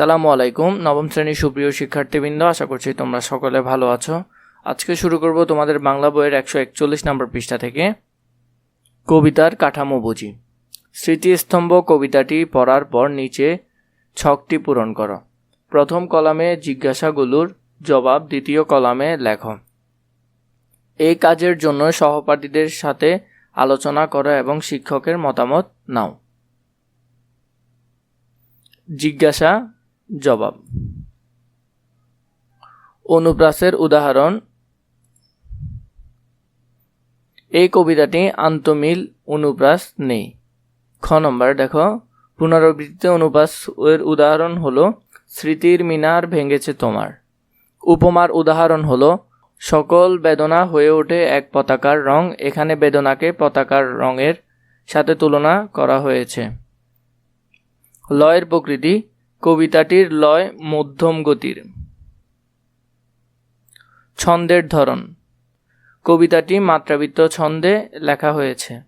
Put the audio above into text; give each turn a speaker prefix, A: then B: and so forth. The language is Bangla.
A: আসসালামু আলাইকুম, নবম শ্রেণির সুপ্রিয় শিক্ষার্থীবৃন্দ, আশা করছি তোমরা সকলে ভালো আছো। আজকে শুরু করব তোমাদের বাংলা বইয়ের একশো একচল্লিশ নম্বর পৃষ্ঠা থেকে। কবিতার কাঠামো বুঝি। স্মৃতিস্তম্ভ কবিতাটি পড়ার পর নিচে ছকটি পূরণ করো। প্রথম কলামে জিজ্ঞাসাগুলোর জবাব, দ্বিতীয় কলামে লেখো। এই কাজের জন্য সহপাঠীদের সাথে আলোচনা করো এবং শিক্ষকের মতামত নাও। জিজ্ঞাসা জবাব। অনুপ্রাসের উদাহরণ, এই কবিতাটি আন্তমিল অনুপ্রাস নেই। খ নম্বর দেখো, পুনরাবৃত্তিতে অনুপ্রাস এর উদাহরণ হলো, স্মৃতির মিনার ভেঙেছে তোমার। উপমার উদাহরণ হলো, সকল বেদনা হয়ে ওঠে এক পতাকার রং, এখানে বেদনাকে পতাকার রঙের সাথে তুলনা করা হয়েছে। লয়ের প্রকৃতি কবিতাটির লয় মধ্যম গতির। ছন্দের ধরন। কবিতাটি মাত্রাবৃত্ত ছন্দে লেখা হয়েছে।